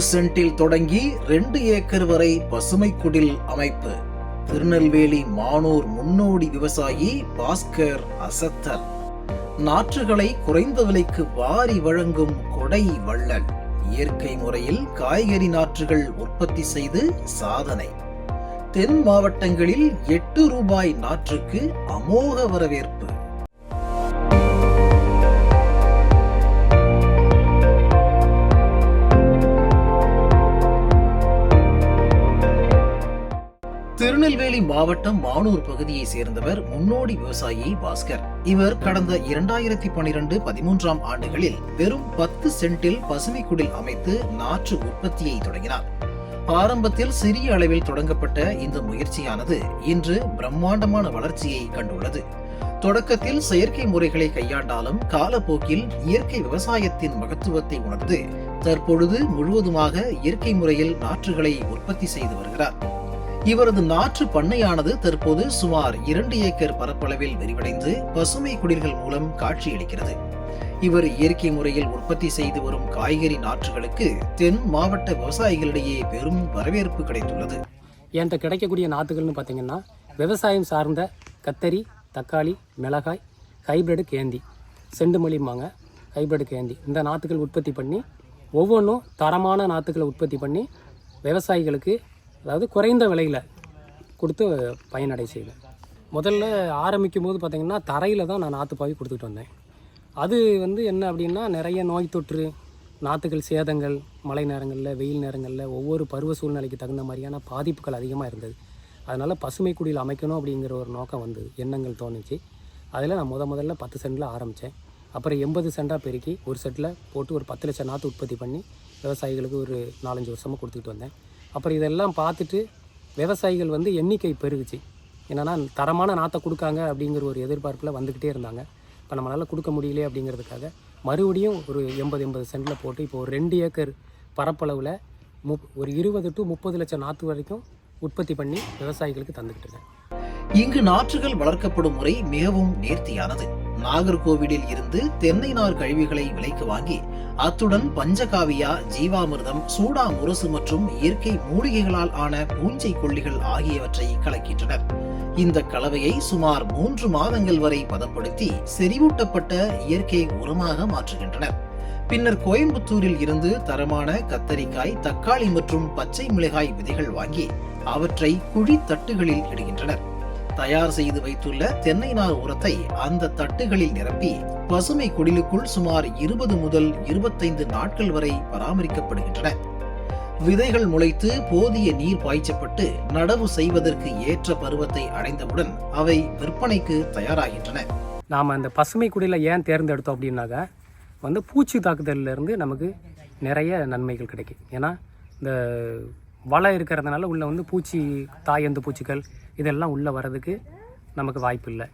சென்டில் தொடங்கி ரெண்டு ஏக்கர் வரை பசுமை குடில் அமைப்பு. திருநெல்வேலி மானூர் முன்னோடி விவசாயி பாஸ்கர் அசத்தல். நாற்றுகளை குறைந்த விலைக்கு வாரி வழங்கும் கொடை வள்ளல். இயற்கை முறையில் காய்கறி நாற்றுகள் உற்பத்தி செய்து சாதனை. தென் மாவட்டங்களில் எட்டு ரூபாய் நாற்றுக்கு அமோக வரவேற்பு. திருநெல்வேலி மாவட்டம் மானூர் பகுதியை சேர்ந்தவர் முன்னோடி விவசாயி பாஸ்கர். இவர் கடந்த இரண்டாயிரத்தி பனிரெண்டு பதிமூன்றாம் ஆண்டுகளில் வெறும் பத்து சென்டில் பசுமை குடில் அமைத்து நாற்று உற்பத்தியை தொடங்கினார். ஆரம்பத்தில் சிறிய அளவில் தொடங்கப்பட்ட இந்த முயற்சியானது இன்று பிரம்மாண்டமான வளர்ச்சியை கண்டுள்ளது. தொடக்கத்தில் செயற்கை முறைகளை கையாண்டாலும் காலப்போக்கில் இயற்கை விவசாயத்தின் மகத்துவத்தை உணர்ந்து தற்பொழுது முழுவதுமாக இயற்கை முறையில் நாற்றுகளை உற்பத்தி செய்து வருகிறார். இவரது நாற்று பண்ணையானது தற்போது சுமார் இரண்டு ஏக்கர் பரப்பளவில் விரிவடைந்து பசுமை குடில்கள் மூலம் காட்சியளிக்கிறது. இவர் இயற்கை முறையில் உற்பத்தி செய்து வரும் காய்கறி நாற்றுகளுக்கு தென் மாவட்ட விவசாயிகளிடையே பெரும் வரவேற்பு கிடைத்துள்ளது. என்கிட்ட கிடைக்கக்கூடிய நாற்றுகள்னு பார்த்தீங்கன்னா விவசாயம் சார்ந்த கத்தரி தக்காளி மிளகாய் ஹைபிரிடு கேந்தி செண்டுமல்லிம்பாங்க ஹைபிரிடு கேந்தி. இந்த நாற்றுகள் உற்பத்தி பண்ணி ஒவ்வொன்றும் தரமான நாற்றுகளை உற்பத்தி பண்ணி விவசாயிகளுக்கு அதாவது குறைந்த விலையில் கொடுத்து பயனடை செய்வேன். முதல்ல ஆரம்பிக்கும் போது பார்த்திங்கன்னா தரையில் தான் நான் நாற்றுப்பாவி கொடுத்துட்டு வந்தேன். அது வந்து என்ன அப்படின்னா நிறைய நோய் தொற்று நாற்றுகள் சேதங்கள் மழை நேரங்களில் வெயில் நேரங்களில் ஒவ்வொரு பருவ சூழ்நிலைக்கு தகுந்த மாதிரியான பாதிப்புகள் அதிகமாக இருந்தது. அதனால் பசுமை குடியில் அமைக்கணும் அப்படிங்கிற ஒரு நோக்கம் வந்தது. எண்ணங்கள் தோணுச்சு. அதில் நான் முத முதல்ல பத்து சென்டில் ஆரம்பித்தேன் அப்புறம் எண்பது சென்டாக பெருக்கி ஒரு செட்டில் போட்டு ஒரு பத்து லட்சம் நாற்று உற்பத்தி பண்ணி விவசாயிகளுக்கு ஒரு நாலஞ்சு வருஷமாக கொடுத்துட்டு வந்தேன். அப்புறம் இதெல்லாம் பார்த்துட்டு விவசாயிகள் வந்து எண்ணிக்கை பெருகுச்சு. என்னென்னா தரமான நாற்றை கொடுக்காங்க அப்படிங்கிற ஒரு எதிர்பார்ப்பில் வந்துக்கிட்டே இருந்தாங்க. இப்போ நம்மளால் கொடுக்க முடியலையே அப்படிங்கிறதுக்காக மறுபடியும் ஒரு எண்பது எண்பது சென்டில் போட்டு இப்போ ஒரு ரெண்டு ஏக்கர் பரப்பளவில் முப் ஒரு இருபது டு முப்பது லட்சம் நாற்று வரைக்கும் உற்பத்தி பண்ணி விவசாயிகளுக்கு தந்துக்கிட்டு இருக்கேன் இங்கு நாற்றுகள் வளர்க்கப்படும் முறை மிகவும் நேர்த்தியானது. நாகர்கோவிலில் இருந்து தென்னை நார் கழிவுகளை விலைக்கு வாங்கி அத்துடன் பஞ்சகாவியா ஜீவாமிர்தம் சூடா முரசு மற்றும் இயற்கை மூலிகைகளால் ஆன பூஞ்சை கொல்லிகள் ஆகியவற்றை கலக்கின்றனர். இந்த கலவையை சுமார் மூன்று மாதங்கள் வரை பதப்படுத்தி செறிவூட்டப்பட்ட இயற்கை உரமாக மாற்றுகின்றனர். பின்னர் கோயம்புத்தூரில் இருந்து தரமான கத்தரிக்காய் தக்காளி மற்றும் பச்சை மிளகாய் விதைகள் வாங்கி அவற்றை குழி தட்டுகளில் இடுகின்றனர். தயார் செய்து வைத்துள்ள தென்னை நார் உரத்தை அந்த தட்டுகளில் நிரப்பி பசுமை குடிலுக்குள் சுமார் இருபது முதல் இருபத்தைந்து நாட்கள் வரை பராமரிக்கப்படுகின்றன. விதைகள் முளைத்து போதிய நீர் பாய்ச்சப்பட்டு நடவு செய்வதற்கு ஏற்ற பருவத்தை அடைந்தவுடன் அவை விற்பனைக்கு தயாராகின்றன. நாம் அந்த பசுமை குடியில் ஏன் தேர்ந்தெடுத்தோம் அப்படின்னாக்க வந்து பூச்சி தாக்குதலிருந்து நமக்கு நிறைய நன்மைகள் கிடைக்கும். ஏன்னா இந்த வலை இருக்கிறதுனால உள்ளே வந்து பூச்சி தாயந்து பூச்சிகள் இதெல்லாம் உள்ளே வர்றதுக்கு நமக்கு வாய்ப்பு இல்லை.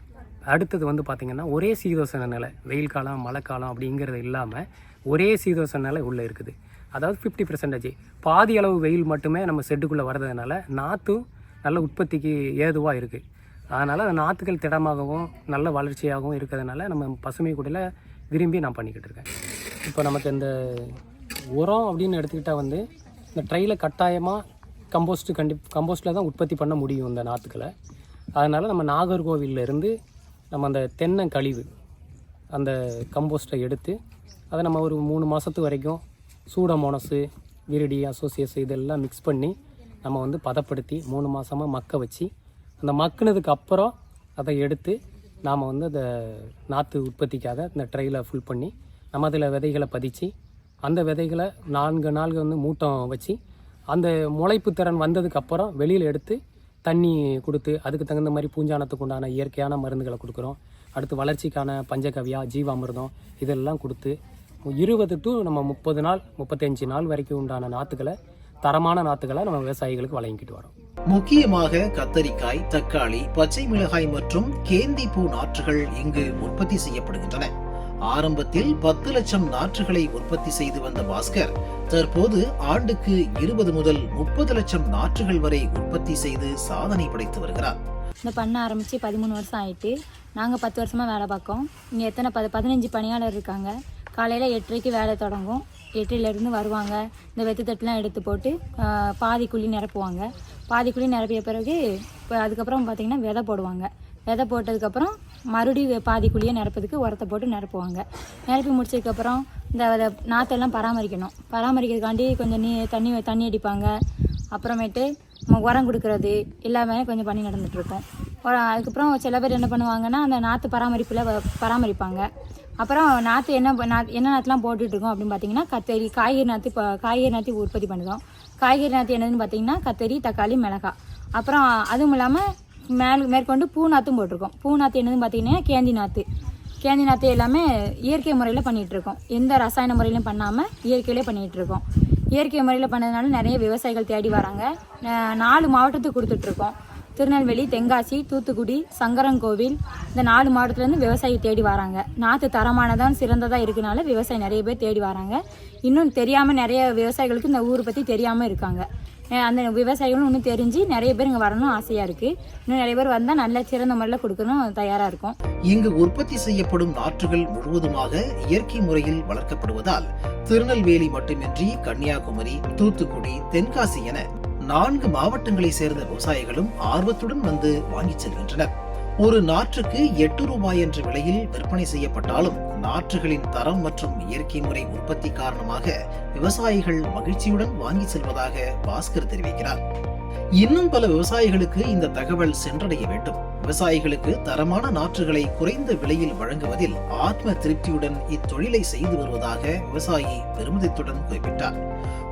அடுத்தது வந்து பார்த்திங்கன்னா ஒரே சீதோசன நிலை வெயில் காலம் மழை காலம் அப்படிங்கிறது இல்லாமல் ஒரே சீதோசன நிலை உள்ளே இருக்குது. அதாவது ஃபிஃப்டி பர்சன்டேஜ் பாதி அளவு வெயில் மட்டுமே நம்ம செட்டுக்குள்ளே வர்றதுனால நாற்றும் நல்ல உற்பத்திக்கு ஏதுவாக இருக்குது அதனால் அந்த நாற்றுகள் திடமாகவும் நல்ல வளர்ச்சியாகவும் இருக்கிறதுனால நம்ம பசுமை குடியில் விரும்பி நான் பண்ணிக்கிட்டு இருக்கேன். இப்போ நமக்கு இந்த உரம் அப்படின்னு எடுத்துக்கிட்டால் வந்து இந்த ட்ரையில் கட்டாயமாக கம்போஸ்ட் கண்டி கம்போஸ்ட்டில் தான் உற்பத்தி பண்ண முடியும் இந்த நாற்றுக்களை அதனால் நம்ம நாகர்கோவிலேருந்து நம்ம அந்த தென்னை கழிவு அந்த கம்போஸ்ட்டை எடுத்து அதை நம்ம ஒரு மூணு மாதத்து வரைக்கும் சூடமோனஸு விரிடி அசோசியஸ் இதெல்லாம் மிக்ஸ் பண்ணி நம்ம வந்து பதப்படுத்தி மூணு மாதமாக மக்க வச்சு அந்த மக்குனதுக்கு அப்புறம் அதை எடுத்து நாம் வந்து அந்த நாற்று உற்பத்திக்காக இந்த ட்ரையில் ஃபுல் பண்ணி நம்ம அதில் விதைகளை பதித்து அந்த விதைகளை நான்கு நாள்கள் வந்து மூட்டம் வச்சு அந்த முளைப்பு திறன் வந்ததுக்கப்புறம் வெளியில் எடுத்து தண்ணி கொடுத்து அதுக்கு தகுந்த மாதிரி பூஞ்சானத்துக்கு உண்டான இயற்கையான மருந்துகளை கொடுக்குறோம். அடுத்து வளர்ச்சிக்கான பஞ்சகவியா ஜீவாமிர்தம் இதெல்லாம் கொடுத்து இருபது டு நம்ம முப்பது நாள் முப்பத்தஞ்சு நாள் வரைக்கும் உண்டான நாற்றுகளை தரமான நாற்றுகளை நம்ம விவசாயிகளுக்கு வழங்கிட்டு வரோம். முக்கியமாக கத்தரிக்காய் தக்காளி பச்சை மிளகாய் மற்றும் கேந்தி பூ நாற்றுகள் இங்கு உற்பத்தி செய்யப்படுகின்றன. ஆரம்பத்தில் பத்து லட்சம் நாற்றுகளை உற்பத்தி செய்து வந்த பாஸ்கர் தற்போது ஆண்டுக்கு இருபது முதல் முப்பது லட்சம் நாற்றுகள் வரை உற்பத்தி செய்து சாதனை படைத்து வருகிறார். இந்த பண்ண ஆரம்பித்து பதிமூணு வருஷம் ஆயிட்டு நாங்கள் பத்து வருஷமாக வேலை பார்க்கோம் இங்கே எத்தனை பத பதினஞ்சு பணியாளர் இருக்காங்க. காலையில் எட்டரைக்கு வேலை தொடங்கும். எட்டிலேருந்து வருவாங்க. இந்த வெத்து தட்டுலாம் எடுத்து போட்டு பாதி குழி நிரப்புவாங்க. பாதி குழி நிரப்பிய பிறகு இப்போ அதுக்கப்புறம் பார்த்திங்கன்னா விதை போடுவாங்க. விதை போட்டதுக்கப்புறம் மறுபடியும் பாதி குழியை நிரப்பதுக்கு உரத்தை போட்டு நிரப்புவாங்க. நிரப்பி முடிச்சதுக்கப்புறம் இந்த அதை நாற்றெல்லாம் பராமரிக்கணும். பராமரிக்கிறதுக்காண்டி கொஞ்சம் நீ தண்ணி தண்ணி அடிப்பாங்க. அப்புறமேட்டு உரம் கொடுக்கறது எல்லாமே கொஞ்சம் பண்ணி நடந்துகிட்ருக்கோம் அதுக்கப்புறம் சில பேர் என்ன பண்ணுவாங்கன்னா அந்த நாற்று பராமரிப்பில் பராமரிப்பாங்க. அப்புறம் நாற்று என்ன ப- என்ன நாற்றுலாம் போட்டுட்ருக்கோம் அப்படின்னு பார்த்தீங்கன்னா கத்தரி காய்கறி நாற்று இப்போ காய்கறி நாற்று உற்பத்தி பண்ணுறோம். காய்கறி நாற்று என்னதுன்னு பார்த்தீங்கன்னா கத்தரி தக்காளி மிளகாய். அப்புறம் அதுவும் இல்லாமல் மேல் மேற்கொண்டு பூ நாற்றும் போட்டிருக்கோம். பூ நாற்று என்னதுன்னு பார்த்தீங்கன்னா கேந்தி நாற்று கேந்தி நாற்று எல்லாமே இயற்கை முறையில் பண்ணிகிட்டு இருக்கோம் எந்த ரசாயன முறையிலும் பண்ணாமல் இயற்கையிலே பண்ணிகிட்ருக்கோம் இயற்கை முறையில் பண்ணதுனால நிறைய விவசாயிகள் தேடி வராங்க. நாலு மாவட்டத்துக்கு கொடுத்துட்ருக்கோம் திருநெல்வேலி தென்காசி தூத்துக்குடி சங்கரன்கோவில் இந்த நாலு மாவட்டத்துலேருந்து விவசாயி தேடி வராங்க. நாற்று தரமானதான் சிறந்ததாக இருக்கனால விவசாயி நிறைய பேர் தேடி வராங்க. இன்னும் தெரியாமல் நிறைய விவசாயிகளுக்கு இந்த ஊரை பற்றி தெரியாமல் இருக்காங்க. அந்த விவசாயிகளும் இன்னும் தெரிஞ்சு நிறைய பேர் இங்கே வரணும் ஆசையாக இருக்குது இன்னும் நிறைய பேர் வந்தால் நல்ல சிறந்த முறையில் கொடுக்கணும் தயாராக இருக்கும். இங்கு உற்பத்தி செய்யப்படும் நாற்றுகள் முழுவதுமாக இயற்கை முறையில் வளர்க்கப்படுவதால் திருநெல்வேலி மட்டுமின்றி கன்னியாகுமரி தூத்துக்குடி தென்காசி என நான்கு மாவட்டங்களை சேர்ந்த விவசாயிகளும் ஆர்வத்துடன் வந்து வாங்கிச் செல்கின்றனர். ஒரு நாற்றுக்கு எட்டு ரூபாய் என்ற விலையில் விற்பனை செய்யப்பட்டாலும் நாற்றுகளின் தரம் மற்றும் இயற்கை முறை உற்பத்தி காரணமாக விவசாயிகள் மகிழ்ச்சியுடன் வாங்கி செல்வதாக பாஸ்கர் தெரிவிக்கிறார். இன்னும் பல விவசாயிகளுக்கு இந்த தகவல் சென்றடைய வேண்டும். விவசாயிகளுக்கு தரமான நாற்றுகளை குறைந்த விலையில் வழங்குவதில் ஆத்ம திருப்தியுடன் இத்தொழிலை செய்து வருவதாக விவசாயி பெருமிதத்துடன் குறிப்பிட்டார்.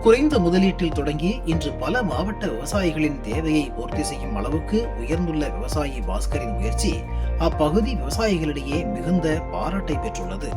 குறைந்த முதலீட்டில் தொடங்கி இன்று பல மாவட்ட விவசாயிகளின் தேவையை பூர்த்தி செய்யும் அளவுக்கு உயர்ந்துள்ள விவசாயி பாஸ்கரின் முயற்சி அப்பகுதி விவசாயிகளிடையே மிகுந்த பாராட்டை பெற்றுள்ளது.